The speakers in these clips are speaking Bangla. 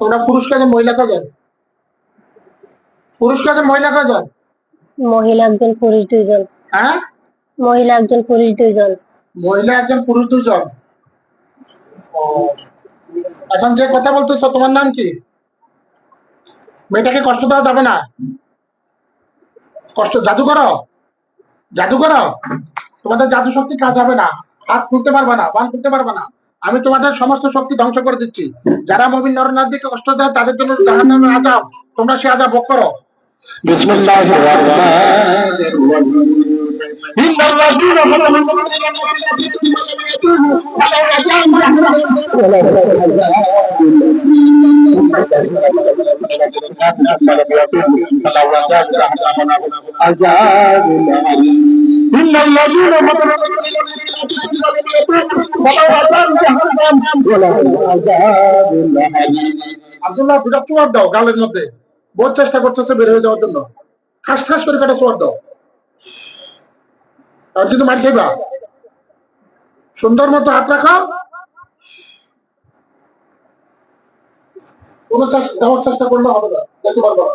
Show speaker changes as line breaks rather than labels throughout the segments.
তোমরা পুরুষ কজন মহিলা পুরুষ কজন মহিলা
মহিলা একজন পুরুষ দুইজন।
হ্যাঁ?
মহিলা একজন পুরুষ দুইজন।
মহিলা একজন পুরুষ দুজন এখন যে কথা বলতেছো তোমার নাম কি? মেয়েটাকে কষ্ট দেওয়া যাবে না? কষ্ট জাদু করো? জাদু করো? তোমাদের জাদু শক্তি কাজ হবে না। হাত খুলতে পারবে না বান খুলতে পারবে না। আমি তোমাদের সমস্ত শক্তি ধ্বংস করে দিচ্ছি। যারা মবিন নরনাথ দিকে কষ্ট দেয়, তাদের জন্য আজাব তোমরা সে আজাব ভোগ করো।
আজাদ
আব্দুল্লাহ, দুটা চোয়ার দাও গালের মধ্যে। বহু চেষ্টা করতেছে বের হয়ে যাওয়ার জন্য। খাস ঠাস করে কাটা চোয়ার দাও। আর কিন্তু মার খাইবা সুন্দর মতো হাত রাখা। কোনো দেওয়ার চেষ্টা করলে হবে না। দেখতে পারবা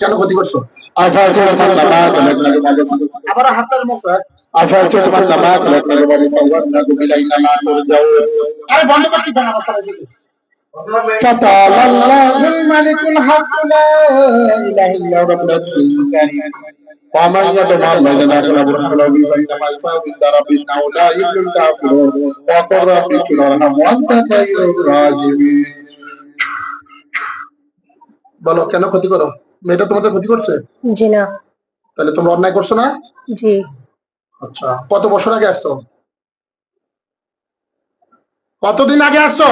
কেন ক্ষতি করছো
أفاتحة ما خلقنا لما
আবার হাতের মুখ
أفاتحة ما خلقنا لما صورناكم إلينا ما ترجعون
আরে বন্ধ করছি কেন আমার সাথে সাথে
فتعالى الله الملك الحق لا اله الا هو رب العرش الكريم ومن يدعو مع الله اذا اخر برحمه له فانما يصاب عند ربه انه لا يفلح الكافرون وقل رب اغفر وارحم وانت خير الراحمين
বলো কেন ক্ষতি করো মেয়েটা তোমাদের ক্ষতি করছে?
জি না।
তাহলে তোমরা অন্যায় করছ না?
জি।
আচ্ছা কত বছর আগে আসছো? কতদিন আগে আসছো?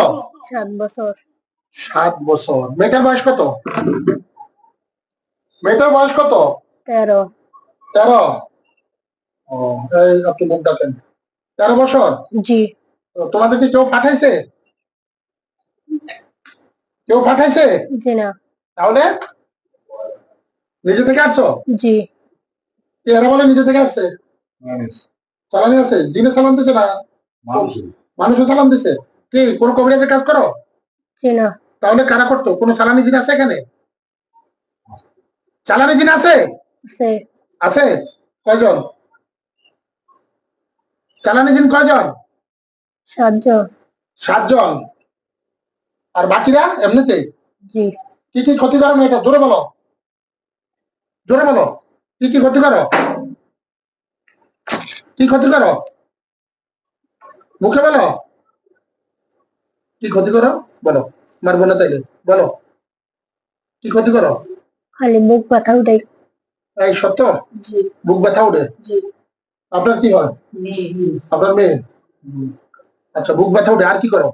সাত বছর।
সাত বছর। মেয়েটার বয়স কত? মেয়েটার বয়স কত?
তেরো।
তেরো? ও এই আপনি মুখ ডাকেন। তেরো বছর?
জি।
তোমাদের কি কেউ পাঠাইছে? কেউ পাঠাইছে?
জি না।
তাহলে? নিজে থেকে আসছো?
জি।
এরা বলে নিজে থেকে আসছে? চালানি আছে? দিনে চালান দিছে না? মানুষও চালান দিছে? কি কোন কবিরাজের কাজ করো?
না।
তাহলে কারা করতো? কোন চালানি জিন আছে এখানে? চালানি জিন আছে? আছে। কয়জন? চালানি জিন কয়জন?
সাতজন।
সাতজন। আর বাকিরা এমনিতে কি কি ক্ষতি করো এটা জোরে বলো। জোরে বলো। কি কি ক্ষতি করো? কি ক্ষতি করো? মুখে বলো। কি ক্ষতি করো? বলো। মারবো না তাইলে। বলো। কি ক্ষতি করো?
খালি বুক ব্যথা উঠাই।
এই সত্য? বুক ব্যথা উঠে? আপনার কি হয়? আপনার মেয়ে? আচ্ছা বুক ব্যথা উঠে আর কি করো?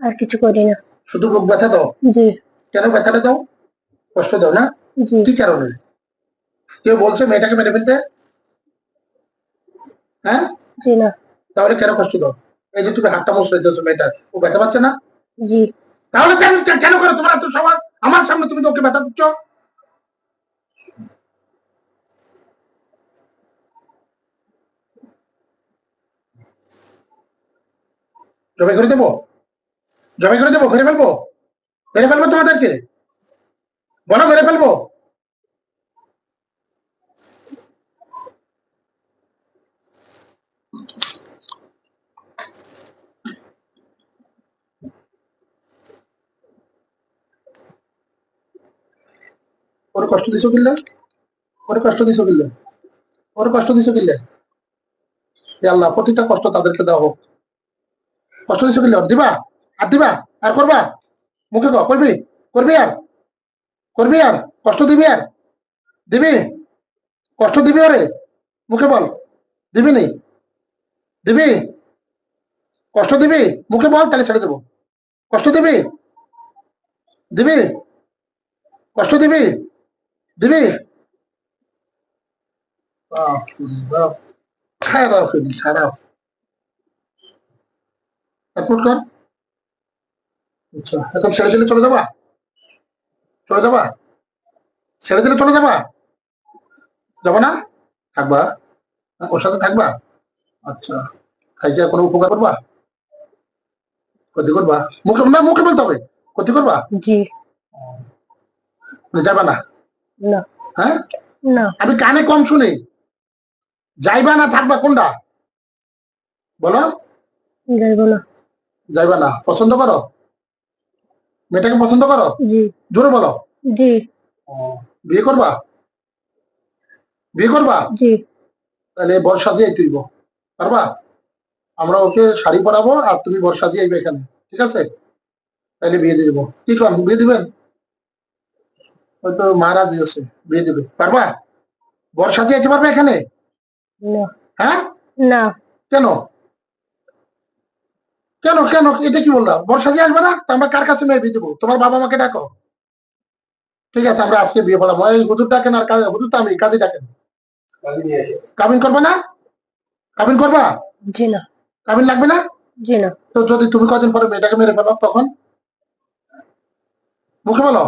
আর কিছু করি না।
শুধু বুক ব্যথা দাও?
জি।
কেন ব্যথাটা দাও? কষ্ট দাও না? কি কারণে? কেউ বলছে মেয়েটাকে মেরে ফেলতে? হ্যাঁ? তাহলে কেন কষ্ট দাও? এই যে তুমি হাতটা মোশ দিচ্ছ মেয়েটার ও ব্যথা পাচ্ছে না? তাহলে কেন কেন করো তোমার এত সবার? আমার সামনে তুমি তো ওকে ব্যথা দিচ্ছ। জবাই করে দেবো? জবাই করে দেবো? মেরে ফেলব? মেরে ফেলব তোমাদেরকে? বলো মেরে ফেলব? ওর কষ্ট দিছো কিনলে ওর কষ্ট দিছো কিনলে ওর কষ্ট দিছো কিনলে আল্লাহ, প্রতিটা কষ্ট তাদেরকে দেওয়া হোক। কষ্ট দিছো কিনলে দিবা? আর দিবা? আর করবা? মুখে কর করবি? করবি আর? করবি আর? কষ্ট দিবি আর? দিবি? কষ্ট দিবি ওরে? মুখে বল। দিবি নি? দিবি? কষ্ট দিবি? মুখে বল, তাহলে ছেড়ে দেবো। কষ্ট দিবি? দিবি? কষ্ট দিবি? দিবি খারাপ হইনি খারাপ একমত কর আচ্ছা এখন ছেড়ে দিলে চলে যাবা? চলে যাবা? ছেড়ে দিলে চলে যাবা? যাব না? থাকবা? ওর সাথে থাকবা? আচ্ছা খাইকে কোনো উপকার করবা? ক্ষতি করবা? মুখে না মুখে বলতে হবে। ক্ষতি করবা?
জি।
যাবা না।
না।
হ্যাঁ?
না।
আমি কানে কম শুনি। যাইবা না থাকবা কোনটা? বলো।
যাইব না।
যাইবা না। পছন্দ করো? মেয়েটাকে পছন্দ করো?
জি।
জোরে বলো।
জি।
বিয়ে করবা? বিয়ে করবা?
জি।
তাহলে বর্ষা দিয়ে তুইব। পারবা? আমরা ওকে শাড়ি পরাবো আর তুমি বর্ষা দিয়ে আইবে এখানে। ঠিক আছে? তাহলে বিয়ে দিয়ে দেবো। কি কন বিয়ে দিবেন? হয়তো মহারাজ আছে বিয়ে দিবে। পারবা? বর্ষা দিয়ে যেতে পারবে এখানে? হ্যাঁ?
না।
কেন? কেন কেন? এটা কি বললাম? আসবে না? আমরা কার কাছে মেয়ে বিয়ে দেবো? তোমার বাবা মাকে ডাকো। ঠিক আছে আমরা আজকে বিয়ে পড়াবো। এই হুজুর ডাকেন আর কাজে হুজুর তো আমি কাজে ডাকেন। কাবিন করবে না? কাবিন করবা?
জি না।
কাবিন লাগবে না?
জি না।
তো যদি তুমি কদিন পরে মেয়েটাকে মেরে ফেলো তখন? মুখে বলো।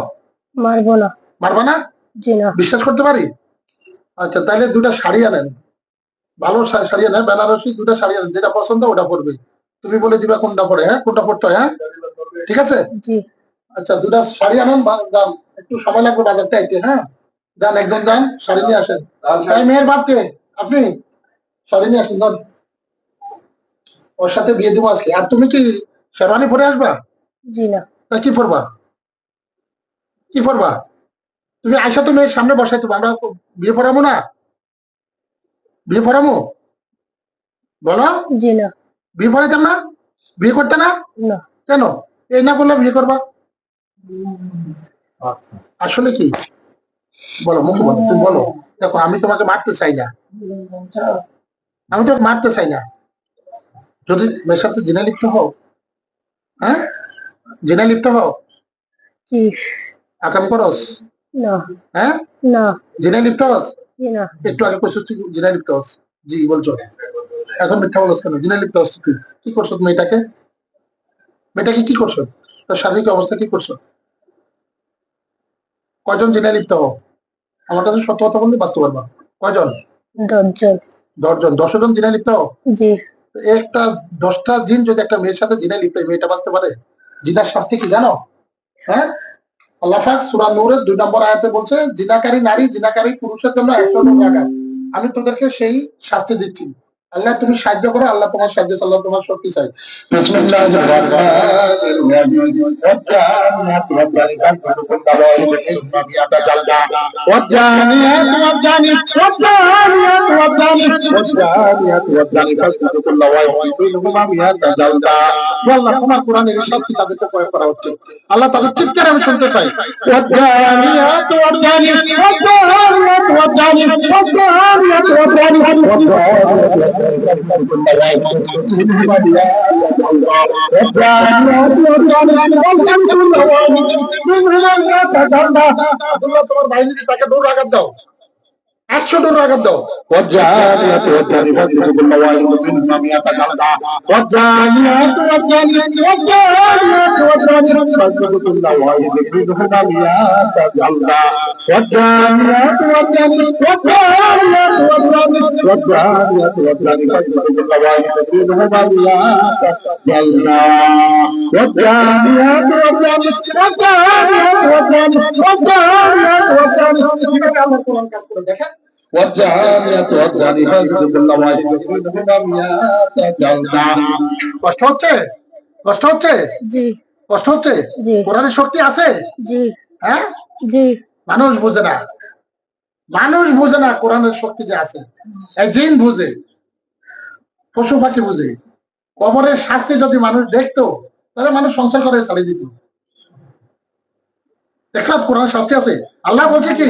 মারবো না।
মারবা না? বিশ্বাস করতে পারি? আচ্ছা তাহলে দুটা শাড়ি আনেন। ভালো শাড়ি আনেন বেনারসি দুটা শাড়ি আনেন যেটা পছন্দ ওটা পরবে। তুমি বলে দিবা কোনটা পরে হ্যাঁ? কোনটা পড়তে হয় হ্যাঁ? ঠিক আছে? আচ্ছা দুটা শাড়ি আনুন যান একটু সময় লাগবে বাজারটা আইতে হ্যাঁ? যান একদম যান শাড়ি নিয়ে আসেন। তাই মেয়ের বাপকে আপনি? শাড়ি নিয়ে আসেন যান। ওর সাথে বিয়ে দেবো আজকে। আর তুমি কি শেরওয়ানি পরে আসবা?
জি না।
তা কি পরবা? কি পরবা? তুমি আইসা তো মেয়ের সামনে বসাই তুমি আমরা বিয়ে পড়াবো না? বিয়ে পড়াবো? বলো?
জি না।
বিয়ে পড়াইতাম না? বিয়ে করতে না? কেন? এই না করলে বিয়ে করবা? আসলে কি? বলো মুখে বলো তুমি বলো। দেখো আমি তোমাকে মারতে চাই না। আমি তো মারতে চাই না। যদি মেয়ের সাথে জেনে লিপ্ত হও হ্যাঁ? জেনে লিপ্ত হও। আকাম করস।
না
হ্যাঁ
না
জেনে লিপ্ত হস
না
একটু আগে কইছো তুই জেনে লিপ্ত হস জি বলছো। এখন মিথ্যা বলছ কেন? জেনে লিপ্ত হস তুই। কি করছ মেয়েটাকে? মেয়েটাকে কি করছ? তার শারীরিক অবস্থা কি করছ? কয়জন জেনে লিপ্ত হও আমার কাছে সত্য কথা বললে বাঁচতে পারবা। কয়জন?
দশজন।
দশজন। দশজন জেনে লিপ্ত হও
জি।
একটা দশটা জিন যদি একটা মেয়ের সাথে জিনে লিপ্ত মেয়েটা বাঁচতে পারে? জিনার শাস্তি কি জানো? হ্যাঁ? আল্লাহ সুরা নূরের দুই নম্বর আয়াতে বলছে, জিনাকারী নারী জিনাকারী পুরুষের জন্য একশো টাকা আমি তোদেরকে সেই শাস্তি দিচ্ছি। আল্লাহ, তুমি সাহায্য করো, আল্লাহ তোমার সাহায্য আল্লাহ তোমার শক্তি চাই। আল্লাহ তোমার কোরআনের শাস্তি তাদেরকে প্রয়োগ করা হচ্ছে আল্লাহ তাদের চিৎকার আমি শুনতে চাই জানি তোমার বাহিনীকে তাকে দৌড় আঘাত দাও। একশো টোর আঘাত দাও দেখেন কষ্ট হচ্ছে? কষ্ট হচ্ছে? কষ্ট হচ্ছে? কোরআনের শক্তি আছে? হ্যাঁ? মানুষ বুঝে না। মানুষ বুঝে না কোরআনের শক্তি যে আছে। একদিন বুঝে। পশু পাখি বুঝে। কবরের শাস্তি যদি মানুষ দেখতো তাহলে মানুষ সংসার করে ছাড়িয়ে দিত। দেখ কোরআন শাস্তি আছে? আল্লাহ বলছে কি?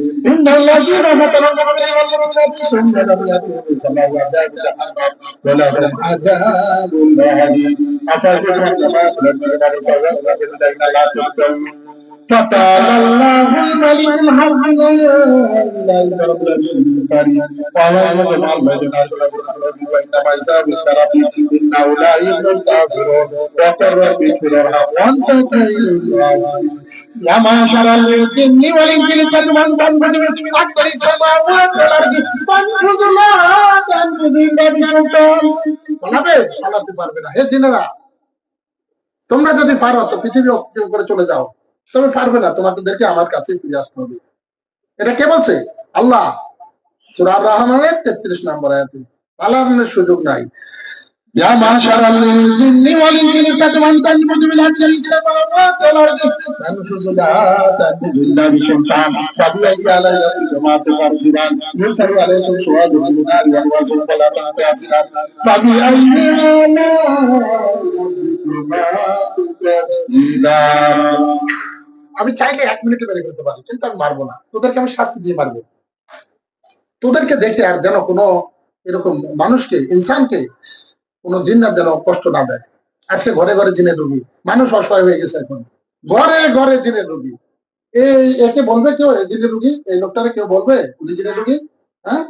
إن الذين مثل المؤمنين والمؤمنات ثم لم يتوبوا فما هو عذاب جهنم ولهم عذاب أليم أفحسبتم أنما خلقنا لنسويكم بالذين لا تهتدون فتعالى الله الملك الحق لا اله الا رب العرش الكريم ومن يطع المدينه فله وانما يساب الشرف انه لا يفلح الكافرون وقل رب اغفر وارحم وانت خير الراحمين يا معشر الجن والانس لتدمن تنفذوا من اكثر السماوات والارض فانفذوا لا تنفذوا الا بسلطان
পালাবে পালাতে পারবে না হে জিনেরা তোমরা যদি পারো তো পৃথিবী অতিক্রম করে চলে যাও তবে পারবে না তোমাদেরকে আমার কাছে ফিরে আসতে হবে এটা কে বলছে আল্লাহ সুরার রহমানের তেত্রিশ নম্বর আয়াতে পালানোর সুযোগ নাই
يا معشر الجن والانس لتدمن تنفذوا من اكثر السماوات والارض فانفذوا لا تنفذوا الا بسلطان فبأي آلاء ربكما تكذبان يرسل عليكم شواظ من نار وأنواس فلا تنتهزون فبأي آلاء ربكما تكذبان
আমি চাইলে এক মিনিটে বেরিয়ে ফেলতে পারি, কিন্তু আমি মারবো না। তোদেরকে আমি শাস্তি দিয়ে মারবো। তোদেরকে দেখে আর যেন কোনো এরকম মানুষকে, ইনসানকে কোনো জিন্নার যেন কষ্ট না দেয়। আজকে ঘরে ঘরে জিনের রোগী। মানুষ অসহায় হয়ে গেছে এখন। ঘরে ঘরে জিনের রোগী। এই একে বলবে কেউ জিনের রোগী? এই লোকটারে কেউ বলবে? উনি জিনের রোগী? হ্যাঁ?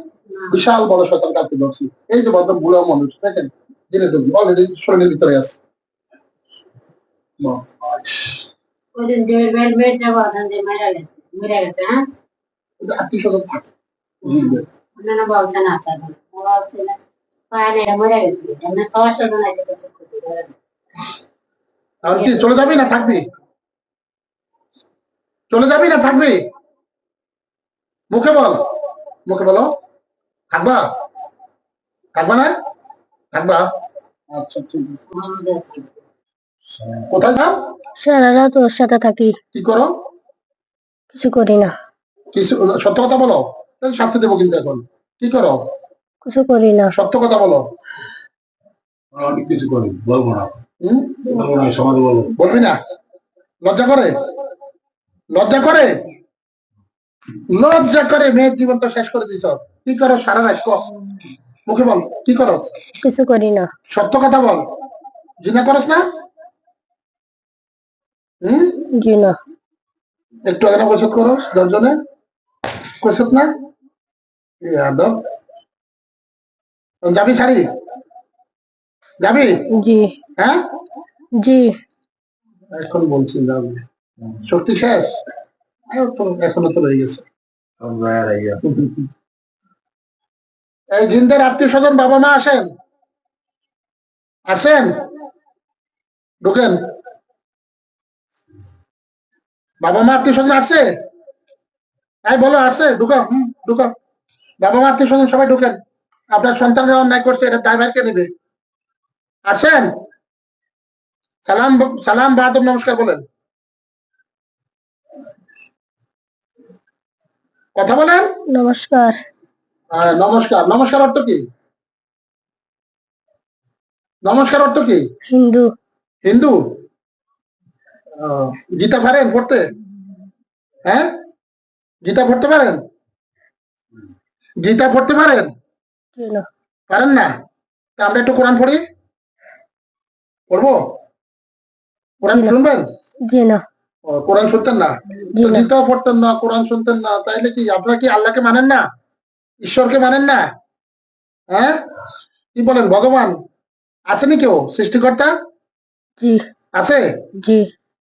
বিশাল বড় শতান কাটতে ধরছি এই যে বদম বুড়ো মানুষ, দেখেন, জিনের রোগী। অলরেডি শরীরের ভিতরে আছে।
ওই দিন যে বেড বেডটা বলছেন যে মেরে গেছে মেরে গেছে হ্যাঁ?
আত্মীয় স্বজন থাকে। জিনদের।
অন্যান্য বলছেন আচ্ছা বলছেন পায় না মরে গেছে এমনি সবার সাথে না
আর কি চলে যাবি না থাকবি? চলে যাবি না থাকবি? মুখে বল। মুখে বলো। থাকবা? থাকবা না? থাকবা? আচ্ছা ঠিক। কোথায় যাও
সারা রাত ওর সাথে থাকি।
কি করো?
কিছু করি না।
কিছু সত্য কথা বলো। শাস্তি দেবো কিন্তু এখন। কি করো?
কিছু করি না।
সত্য কথা বলো।
অনেক কিছু করি বলব না। বলব না সমাজে বলব
বলবি না? লজ্জা করে? লজ্জা করে? লজ্জা করে মেয়ের জীবন তো শেষ করে দিছ কি করো সারা রাত ক মুখে বল কি করো?
কিছু করি না।
সত্য কথা বল। জিনা করস না? হুম?
জি না।
একটু আগে না কৈশত করস দশজনে। কৈশত না। এ আদব। যাবি শাড়ি? যাবি?
জি।
হ্যাঁ?
জি।
এখন বলছি যাবি। শক্তি শেষ? তো এখনও তো রয়ে গেছে। এই জিনদের আত্মীয় স্বজন বাবা মা আসেন? আসেন? ঢুকেন। বাবা মা আত্মীয় স্বজন আসছে এই বলো আসছে ঢুকা হুম ঢুকা বাবা মা আত্মীয় স্বজন সবাই ঢুকেন। আপনার সন্তানরা অন্যায় করছে এটা দায়ভার কে নেবে? আসেন সালাম সালাম বাদব নমস্কার বলেন। কথা বলেন?
নমস্কার।
হ্যাঁ, নমস্কার। নমস্কার অর্থ কি? নমস্কার অর্থ কি?
হিন্দু।
হিন্দু? গীতা পারেন পড়তে? হ্যাঁ? গীতা পড়তে পারেন? গীতা পড়তে পারেন?
না।
পারেন না? তা আমরা একটু কোরআন পড়ি। পড়ব? কোরআন শুনবেন?
জি না।
কোরআন শুনতেন না?
জি
গীতাও পড়তেন না কোরআন শুনতেন না। তাইলে কি আপনারা কি আল্লাহকে মানেন না? ঈশ্বরকে মানেন না? হ্যাঁ? কি বলেন ভগবান? আসেনি কেউ সৃষ্টিকর্তা?
জি।
আছে?
জি।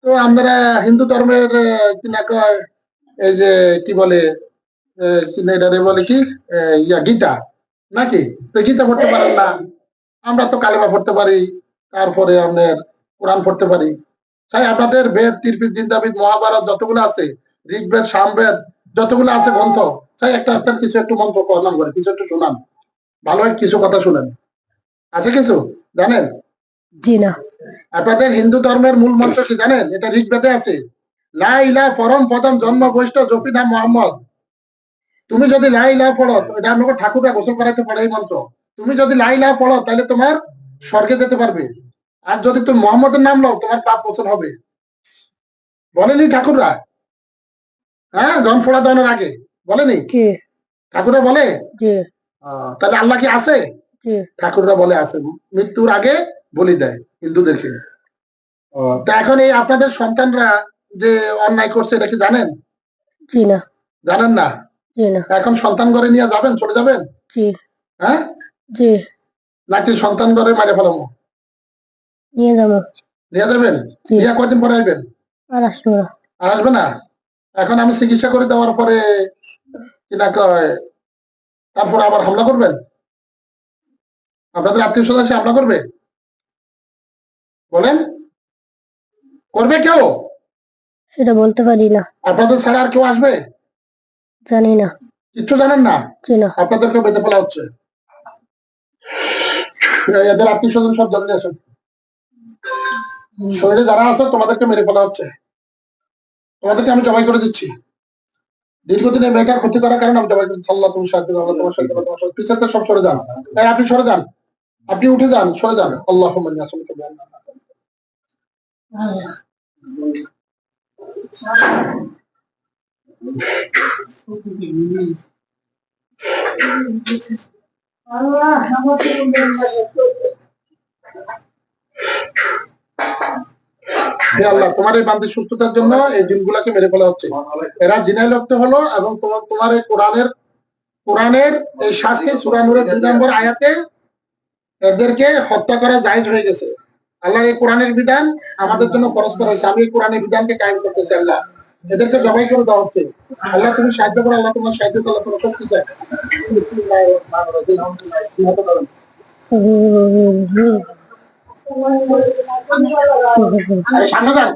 তো আমরা হিন্দু ধর্মের এই যে, কি বলে বলে কি গীতা, নাকি? তো গীতা পড়তে পারেন না। আমরা তো কালেমা পড়তে পারি, তারপরে আপনার কোরআন পড়তে পারি। তাই আপনাদের বেদ তীর্পিত জিন্দাবিদ মহাভারত যতগুলো আছে, ঋগ্বেদ, সামবেদ, যতগুলো আছে গ্রন্থ, তাই একটা আপনার কিছু একটু মন্ত্র প্রণাম করে, কিছু একটু শোনান। ভালো কিছু কথা শুনেন। আছে কিছু? জানেন?
জি না।
আপনাদের হিন্দু ধর্মের মূল মন্ত্র কি জানেন? এটা ঋগ্বেদে আছে। লা ইলা পরম পদম জন্ম বৈষ্ঠ জপি নাম মোহাম্মদ। তুমি যদি লা ইলা পড়ো এটা আমাকে ঠাকুররা গোসল করাইতে পারে এই মন্ত্র। তুমি যদি লা ইলা পড়ো তাহলে তোমার স্বর্গে যেতে পারবে। আর যদি তুমি মোহাম্মদের নাম লও তোমার পাপ মোচন হবে। বলেনি ঠাকুররা? হ্যাঁ জন ফোড়া দেওয়ানোর আগে। বলেনি? ঠাকুররা বলে? তাহলে আল্লাহ কি আছে? ঠাকুররা বলে আছে। মৃত্যুর আগে বলি দেয়। হিন্দুদেরকে। তা এখন এই আপনাদের সন্তানরা যে অন্যায় করছে এটা কি জানেন?
জি না।
জানেন না? এখন সন্তান ঘরে নিয়ে যাবেন চলে যাবেন?
জি
হ্যাঁ?
জি।
নাকি সন্তান ঘরে মারে ফেলাবো?
নিয়ে যাব।
নিয়ে যাবেন। নিয়ে কদিন পরে আসবেন?
আর আসব না।
আর আসবে না? এখন আমি চিকিৎসা করে দেওয়ার পরে কি না কয় তারপর আবার হামলা করবেন? আপনাদের আত্মীয় স্বজন এসে হামলা করবে? বলেন। করবে কেউ?
সেটা বলতে পারি না।
আপনাদের ছাড়া আর কেউ আসবে?
জানি না।
কিচ্ছু জানেন না? আপনাদেরকে বেঁধে ফেলা হচ্ছে। এদের আত্মীয় স্বজন সব আসেন। শরীরে যারা আছে তোমাদেরকে মেরে ফেলা হচ্ছে। তোমাদেরকে আমি জবাই করে দিচ্ছি। দীর্ঘদিন এই মেয়েটার ক্ষতি করার কারণে আমি জবাই করে। আল্লাহ তুমি সাহায্য করো তোমার সাহায্য করো তোমার পিছাতে সব সরে যান। এই আপনি সরে যান। আপনি উঠে যান সরে যান। আল্লাহ আসলে আল্লাহ, তোমার এই বান্দির সুস্থতার জন্য এই দিনগুলাকে মেরে ফেলা হচ্ছে। এরা জিনাই লপ্ত হলো এবং তোমার তোমার এই কোরআনের কোরআনের এই শাস্তি সুরানুরের দুই নম্বর আয়াতে এদেরকে হত্যা করা জায়েজ হয়ে গেছে। আল্লাহর এই কোরআনের বিধান আমাদের জন্য খরচ করা হয়েছে। আমি এই কোরআনের বিধানকে কায়েম করতেছি আল্লাহ। এদেরকে জবাই করে দেওয়া হচ্ছে। আল্লাহ, তুমি সাহায্য করো, আল্লাহ তোমার সাহায্য করো, আল্লাহ তোমার শক্তি চাই। সামনে যান।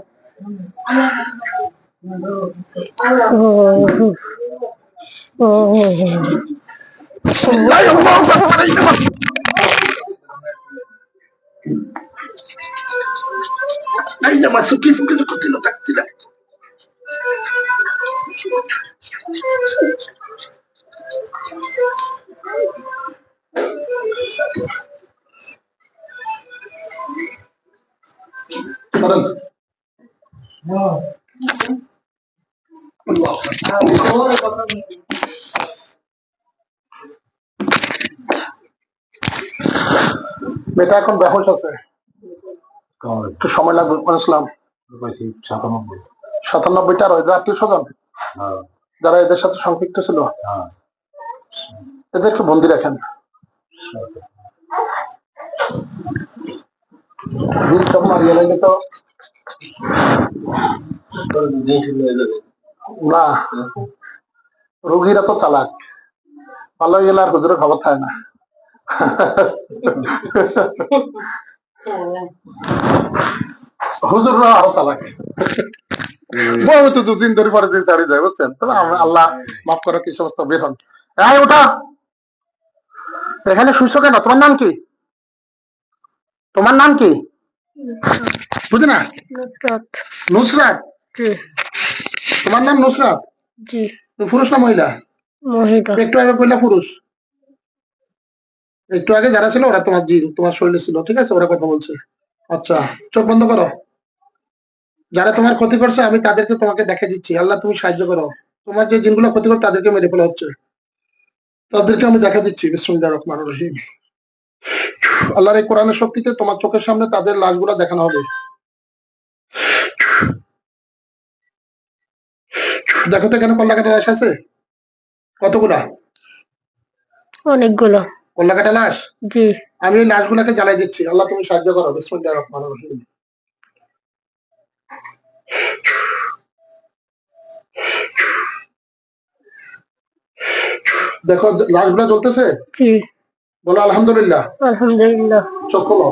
Mais o que porque eu continuo táctil. Parang. মেয়েটা এখন বেহস আছে একটু সময় লাগবে আসলাম
সাতানব্বই।
সাতানব্বইটা এদের আত্মীয় স্বজন?
হ্যাঁ।
যারা এদের সাথে সম্পৃক্ত ছিল?
হ্যাঁ।
এদেরকে বন্দি রাখেন। সব মারিয়ে লাগে তো। না। রোগীরা তো চালাক। ভালো গেলে আর হুজুরের খবর থাকে না। হুজুররা আরও চালাক বহুত দুদিন ধরে পরে দিন ছাড়ি যায় বুঝছেন? তবে আল্লাহ মাফ করো কি সমস্ত বের হন। এই ওঠা এখানে শুইছো কেন? তোমার নাম কি? তোমার নাম কি? বুঝি না?
নুসরাত।
তোমার নাম নুসরাত?
জি।
পুরুষ না মহিলা?
মহিলা।
একটু আগে কইলা পুরুষ। একটু আগে যারা ছিল, ওরা তোমার জি, তোমার শরীরে ছিল, ঠিক আছে? ওরা কথা বলছে। আচ্ছা চোখ বন্ধ করো। যারা তোমার ক্ষতি করছে, আমি তাদেরকে তোমাকে দেখে দিচ্ছি। আল্লাহ, তুমি সাহায্য করো। তোমার যে জিনগুলো ক্ষতি করে তাদেরকে মেরে ফেলা হচ্ছে। তাদেরকে আমি দেখা দিচ্ছি। রহিম। আল্লাহর এই কোরআনের শক্তিতে তোমার চোখের সামনে তাদের লাশগুলো দেখানো হবে। দেখো তো এখানে কল্লাকাটা লাশ আছে? কতগুলা?
অনেকগুলো।
কল্লাকাটা লাশ
জি।
আমি এই লাশগুলাকে জ্বালাই দিচ্ছি। আল্লাহ তুমি সাহায্য করো। বিসমুল্লাহ রহমান রহিম। দেখো লাশগুলা জ্বলতেছে?
জি।
বলো আলহামদুলিল্লাহ।
আলহামদুলিল্লাহ।
চোখ খোলো।